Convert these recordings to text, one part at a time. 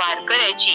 वारकऱ्याची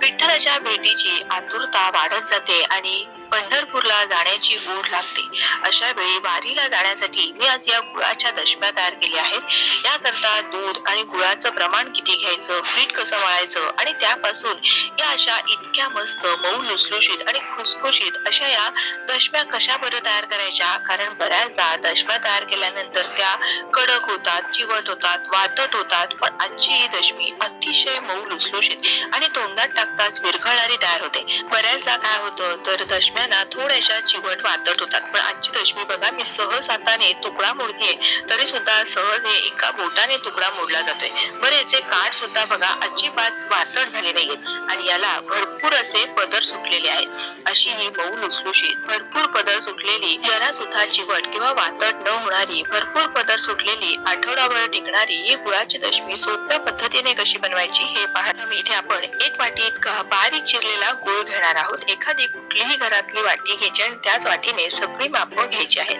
विठ्ठलाच्या भेटीची आतुरता वाढत जाते आणि पंढरपूरला जाण्याची ओढ लागते. अशा वेळी वारीला जाण्यासाठी मी आज या गुळाच्या दशम्या तयार केल्या आहेत. याकरता दूध आणि गुळाचं प्रमाण किती घ्यायचं पीठ कसं मळायचं आणि त्यापासून या अशा इतक्या मस्त मऊ लुसलुशीत आणि खुसखुशीत अशा या दशम्या कशा बरं तयार करायच्या? कारण बऱ्याचदा दशम्या तयार केल्यानंतर त्या कडक होतात चिवट होतात वातट होतात. पण आजची ही दशमी अतिशय मऊ लुसलुशीत आणि तोंडात टाकताच विरघळणारी तयार होते. बऱ्याचदा काय होतं तर दशम्यांना थोड्याशा चिवट वाटत होतात. पण आजची दशमी बघा मी सहज हाताने तुकडा मोडते तरी सुद्धा सहज हे एका बोटाने तुकडा मोडला जातोय. बरं याचे काठ सुद्धा बघा अजिबात वातड झाले नाहीयेत आणि याला भरपूर असे पदर सुटलेले आहेत. अशी ही मऊ लुसलुशीत भरपूर पदर सुटलेली जरा सुद्धा चिवट किंवा वातड न होणारी भरपूर पदर सुटलेली आठवडाभर टिकणारी ही गुळाची दशमी सोप्या पद्धतीने कशी बनवायची हे पाहता मी इथे आपण एक वाटी इतका बारीक चिरलेला गुळ घेणार आहोत. एखादी कुठलीही घरातली वाटी घ्यायची आणि त्याच वाटीने सगळी मापं घ्यायची आहेत.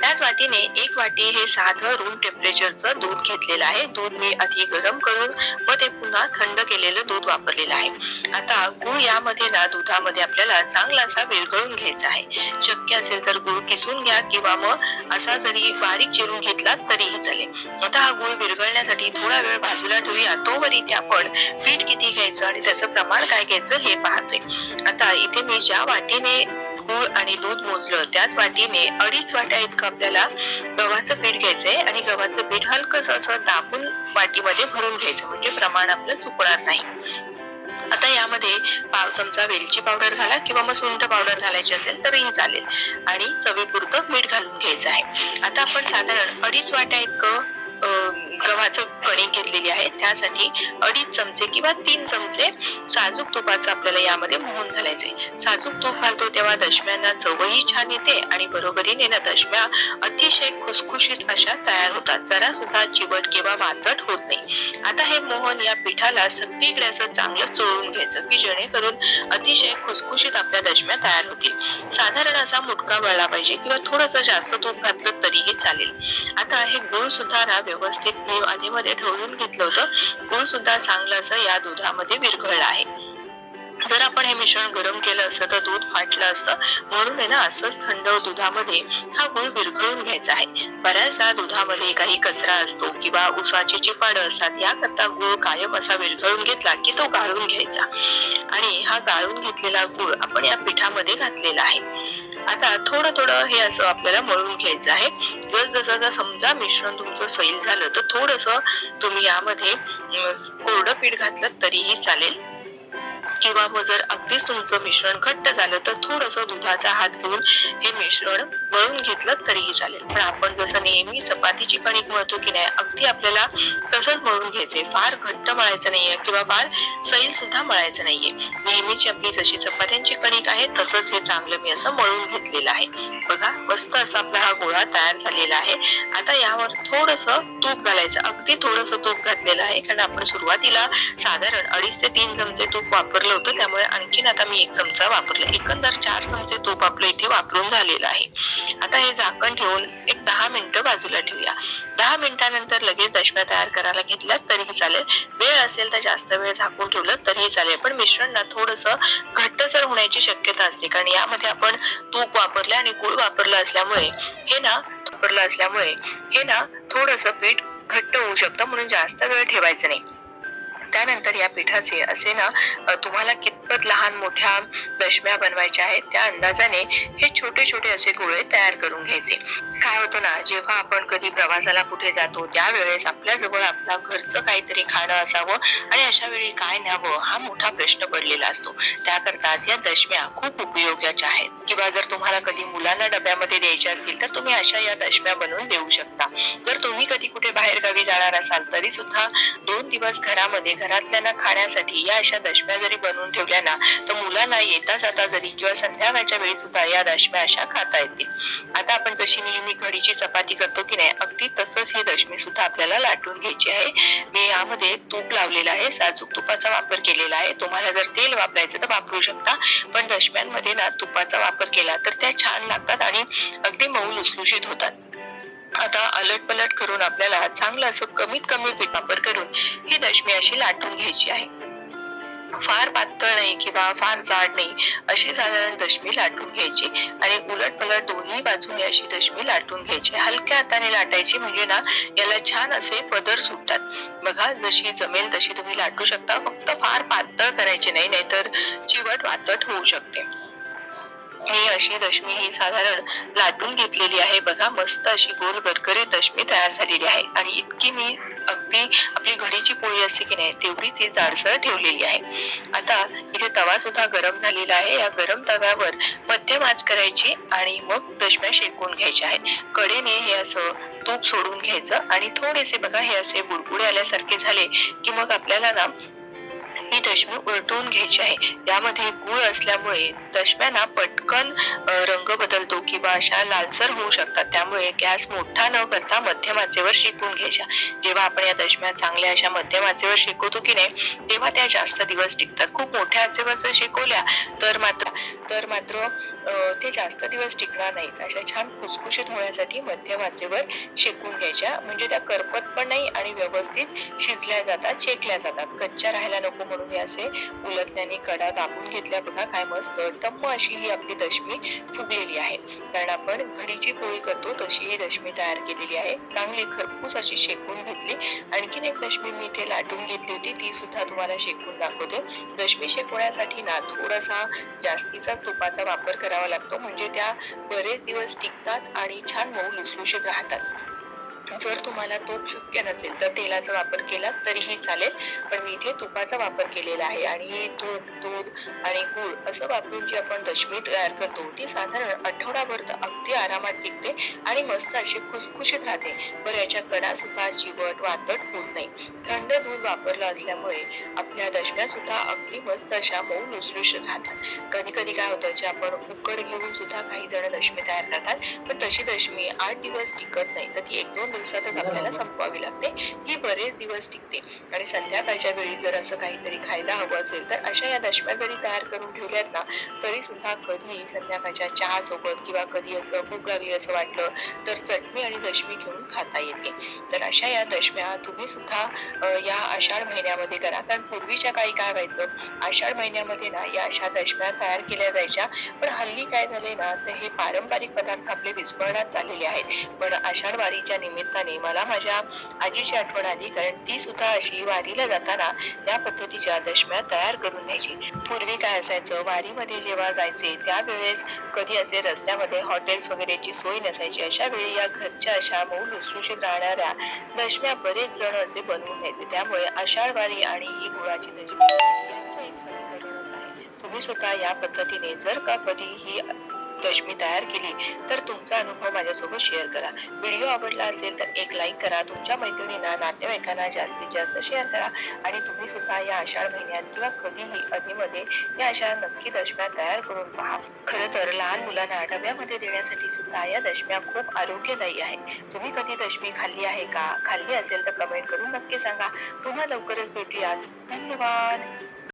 त्याच वाटीने एक वाटी हे साधं रूम टेम्परेचरचं दूध घेतलेलं आहे. दूध मी आधी गरम करून व ते पुन्हा थंड केलेलं दूध वापरलेलं आहे. आता गुळ यामध्ये ना दुधामध्ये आपल्याला चांगलासा विरघळून घ्यायचा आहे. शक्य असेल तर गुळ किसून घ्या किंवा मग असा जरी बारीक चिरून घेतला तरीही चालेल. आता हा गुळ विरघळण्यासाठी थोडा वेळ बाजूला ठेवूया. तोवर इथे आपण पीठ किती घ्यायचं आणि त्याचं प्रमाण काय घ्यायचं हे पाहतोय आता इथे मी ज्या वाटीने गूळ आणि दूध मोजलं त्याच वाटीने अडीच वाट्या इतकं आपल्याला गव्हाचं पीठ घ्यायचंय आणि गव्हाचं पीठ हलकं असं दाबून वाटीमध्ये भरून घ्यायचं म्हणजे प्रमाण आपलं चुकणार नाही. आता यामध्ये पाव चमचा वेलची पावडर घाला किंवा मग सुंठ पावडर घालायची असेल तरीही चालेल. आणि चवीपुरतं मीठ घालून घ्यायचं आहे. आता आपण साधारण अडीच वाट्या इतकं गव्हाचं कणिक घेतलेली आहे. त्यासाठी अडीच चमचे किंवा तीन चमचे साजूक तुपाचं आपल्याला यामध्ये मोहन घालायचे साजूक तूप घालतो तेव्हा दशम्यांना चवही छान येते आणि बरोबरीने ना दशम्या अतिशय खुसखुशीत अशा तयार होतात. जरा सुद्धा चिवट किंवा वातट होत नाही. आता हे मोहन या पिठाला सगळीकडे असं चांगलं चोळून घ्यायचं की जेणेकरून अतिशय खुसखुशीत आपल्या दशम्या तयार होतील. साधारण असा मुटका वळला पाहिजे किंवा थोडंसं जास्त तूप घातलं तरीही चालेल. आता हे गुळ सुद्धा ना व्यवस्थित मी आधीमध्ये ढवळून घेतलं होतं. गुळ सुद्धा चांगलं असं या दुधामध्ये विरघळलं आहे. जर आपण हे मिश्रण गरम केलं असतं तर दूध फाटलं असतं. म्हणून आहे ना असंच थंड दुधामध्ये हा गुळ विरघळून घ्यायचा आहे. बऱ्याचदा दुधामध्ये काही कचरा असतो किंवा उसाची चिपाड असतात याकरता गुळ कायम असा विरघळून घेतला की तो गाळून घ्यायचा. आणि हा गाळून घेतलेला गुळ आपण या पिठामध्ये घातलेला आहे. आता थोडं थोडं हे असं आपल्याला मळून घ्यायचं आहे. जर जसं समजा मिश्रण तुमचं सैल झालं तर थोडस तुम्ही यामध्ये कोरडं पीठ घातलं तरीही चालेल. किंवा मग जर अगदीच तुमचं मिश्रण घट्ट झालं तर थोडस दुधाचा हात घेऊन हे मिश्रण मळून घेतलं तरीही चालेल. पण आपण जसं नेहमी चपातीची कणिक मळतो की नाही अगदी आपल्याला तसंच मळून घ्यायचे. फार घट्ट मळायचं नाहीये किंवा फार सैल सुद्धा मळायचं नाहीये. नेहमीची आपली जशी चपात्यांची कणिक आहे तसंच हे चांगलं मी असं मळून घेतलेलं आहे. बघा मस्त असा आपला हा गोळा तयार झालेला आहे. आता यावर थोडस तूप घालायचं. अगदी थोडस तूप घातलेलं आहे. कारण आपण सुरुवातीला साधारण अडीच ते तीन चमचे तूप वापरलं होतं. त्यामुळे आणखीन आता मी एक चमचा वापरला. एकंदर चार चमचे तूप आपलं इथे वापरून झालेलं आहे. आता हे झाकण ठेवून एक दहा मिनिटं बाजूला ठेवूया. दहा मिनिटानंतर लगेच दशम्या तयार करायला घेतल्या तरीही चालेल. वेळ असेल तर जास्त वेळ झाकून ठेवलं तरीही चालेल. पण मिश्रण ना थोडंसं घट्टसर होण्याची शक्यता असते. कारण यामध्ये आपण तूप वापरलं आणि गुळ वापरलं असल्यामुळे हे ना वापरलं असल्यामुळे हे ना थोडंसं पीठ घट्ट होऊ शकतं. म्हणून जास्त वेळ ठेवायचं नाही. त्यानंतर या पिठाचे असे ना तुम्हाला कितपत लहान मोठ्या दशम्या बनवायच्या आहेत त्या अंदाजाने हे छोटे छोटे असे गोळे तयार करून घ्यायचे. काय होतं ना जेव्हा आपण कधी प्रवासाला कुठे जातो त्यावेळेस आपल्याजवळ आपला घरचं काहीतरी खाणं असावं आणि अशा वेळी काय न्यावं हा मोठा प्रश्न पडलेला असतो. त्याकरता या दशम्या खूप उपयोगाच्या आहेत. किंवा जर तुम्हाला कधी मुलांना डब्यामध्ये द्यायच्या असतील तर तुम्ही अशा या दशम्या बनवून देऊ शकता. जर तुम्ही कधी कुठे बाहेरगावी जाणार असाल तरी सुद्धा दोन दिवस घरामध्ये घरातल्यांना खाण्यासाठी या अशा दशम्या जरी बनवून ठेवल्या ना तर मुलांना येता जाता जरी किंवा संध्याकाळच्या वेळी सुद्धा या दशम्या अशा खाता येतील. आता आपण जशी नेहमी घडीची चपाती करतो की नाही अगदी तसंच ही दशमी सुद्धा आपल्याला लाटून घ्यायची आहे. मी यामध्ये तूप लावलेलं आहे साजूक तुपाचा वापर केलेला आहे. तुम्हाला जर तेल वापरायचं तर वापरू शकता पण दशम्यांमध्ये ना तुपाचा वापर केला तर त्या छान लागतात आणि अगदी मऊ लुसलुशीत होतात. आता अलट पलट करून आपल्याला चांगलं असं कमीत कमी पीठ वापर करून ही दशमी अशी लाटून घ्यायची आहे. फार पातळ नाही किंवा फार जाड नाही अशी साधारण दशमी लाटून घ्यायची आणि उलट पलट दोन्ही बाजूने अशी दशमी लाटून घ्यायची. हलक्या हाताने लाटायची म्हणजे ना याला छान असे पदर सुटतात. बघा जशी जमेल तशी तुम्ही लाटू शकता. फक्त फार पातळ करायची नाही नाहीतर चिवट वातट होऊ शकते. अशी रश्मी ही साधारण लाटून घेतलेली आहे. बघा मस्त अशी गोल गरगरीत दशमी तयार झालेली आहे. आणि इतकी मी अगदी आपली घडीची पोळी असते की नाही तेवढीच ही जाडसर ठेवलेली आहे. आता इथे तवा सुद्धा गरम झालेला आहे. या गरम तव्यावर मध्यम आच करायची आणि मग दशम्या शेकून घ्यायच्या आहेत. कडेने हे असं तूप सोडून घ्यायचं. आणि थोडेसे बघा हे असे बुडबुडे आल्यासारखे झाले की मग आपल्याला ना ही दशमी उलटवून घ्यायची आहे. यामध्ये गुळ असल्यामुळे दशम्यांना पटकन रंग बदलतो किंवा अशा लालसर होऊ शकतात. त्यामुळे गॅस मोठा न करता मध्यम आचेवर शेकून घ्यायच्या जेव्हा आपण या दशम्या चांगल्या अशा मध्यम आचेवर शेकवतो की नाही तेव्हा त्या जास्त दिवस टिकतात. खूप मोठ्या आचेवर जर शेकवल्या तर मात्र तर मात्र ते जास्त दिवस टिकणार नाहीत. अशा छान खुसखुशीत होण्यासाठी मध्यम आचेवर शेकून घ्यायच्या. म्हणजे त्या करपत पण नाही आणि व्यवस्थित शिजल्या जातात शेकल्या जातात. कच्च्या राहायला नको म्हणून मी असे उलटण्याने कडा दाबून घेतल्या. बघा काय मस्त टम्म अशी ही आपली दशमी फुगलेली आहे. कारण आपण घडीची पोळी करतो तशी ही दशमी तयार केलेली आहे. चांगली खरपूस अशी शेकून घेतली. आणखीन एक दशमी मी इथे लाटून घेतली होती ती सुद्धा तुम्हाला शेकून दाखवते. दशमी शेकवण्यासाठी ना थोडासा जास्तीचा तुपाचा वापर करावा लागतो. म्हणजे त्या बरेच दिवस टिकतात आणि छान मऊ लुसलुशीत राहतात. जर तुम्हाला तो शक्य नसेल तर तेलाचा वापर केला तरीही चालेल. पण मी इथे तुपाचा वापर केलेला आहे आणि तूप दूध आणि गूळ असं वापरून जी आपण दशमी तयार करतो ती साधारण आठवडाभर तर अगदी आरामात टिकते आणि मस्त अशी खुसखुशीत राहते. बरं याच्या कडा सुद्धा चिवट वातट होत नाही थंड दूध वापरलं असल्यामुळे आपल्या दशम्या सुद्धा अगदी मस्त अशा मऊ लुसलुशीत राहतात. कधी कधी काय होतं जे आपण उकड घेऊन सुद्धा काही जण दशमी तयार करतात पण तशी दशमी आठ दिवस टिकत नाही. तर ती एक दोन दिवस दिवसातच आपल्याला संपवावी लागते. ही बरेच दिवस टिकते. आणि संध्याकाळच्या वेळी जर असं काहीतरी खायला हवं असेल तर अशा या दशम्या जरी तयार करून ठेवल्यात ना तरी सुद्धा कधी संध्याकाळच्या चहा सोबत किंवा कधी असं भूक लागली असं वाटलं तर चटणी आणि दशमी घेऊन खाता येते. तर अशा या दशम्या तुम्ही सुद्धा या आषाढ महिन्यामध्ये करा. कारण पूर्वीच्या काळी काय व्हायचं आषाढ महिन्यामध्ये ना या अशा दशम्या तयार केल्या जायच्या. पण हल्ली काय झाले ना तर हे पारंपरिक पदार्थ आपले विस्मरणात चाललेले आहेत. पण आषाढ वारीच्या निमित्ताने मला माझ्या आजीची आठवण आली कारण ती सुद्धा अशी वारीला जाताना या पद्धतीच्या दशम्या तयार करून द्यायची. पूर्वी काय असायचं वारीमध्ये जेव्हा जायचे त्यावेळेस कधी असे रस्त्यामध्ये हॉटेल्स वगैरेची सोय नसायची. अशा वेळी या घरच्या अशा मऊ लुसलुशीत राहणाऱ्या दशम्या बरेच जण असे बनवून घ्यायचे त्यामुळे आषाढ वारी आणि ही गुळाची दशमी यांचं एक आहे. तुम्ही सुद्धा या पद्धतीने जर का कधी ही दशमी तयार केली तर तुमचा अनुभव माझ्यासोबत शेअर करा. व्हिडिओ आवडला असेल तर एक लाईक करा. तुमच्या मैत्रिणींना नातेवाईकांना जास्तीत जास्त शेअर करा. आणि तुम्ही सुद्धा या आषाढ महिन्यात किंवा कधीही अधीमध्ये या अशा नक्की दशम्या तयार करून पहा. खरं तर लहान मुलांना डब्यामध्ये देण्यासाठी सुद्धा या दशम्या खूप आरोग्यदायी आहे तुम्ही कधी दशमी खाल्ली आहे का? खाल्ली असेल तर कमेंट करून नक्की सांगा. पुन्हा लवकरच भेटूयात. धन्यवाद!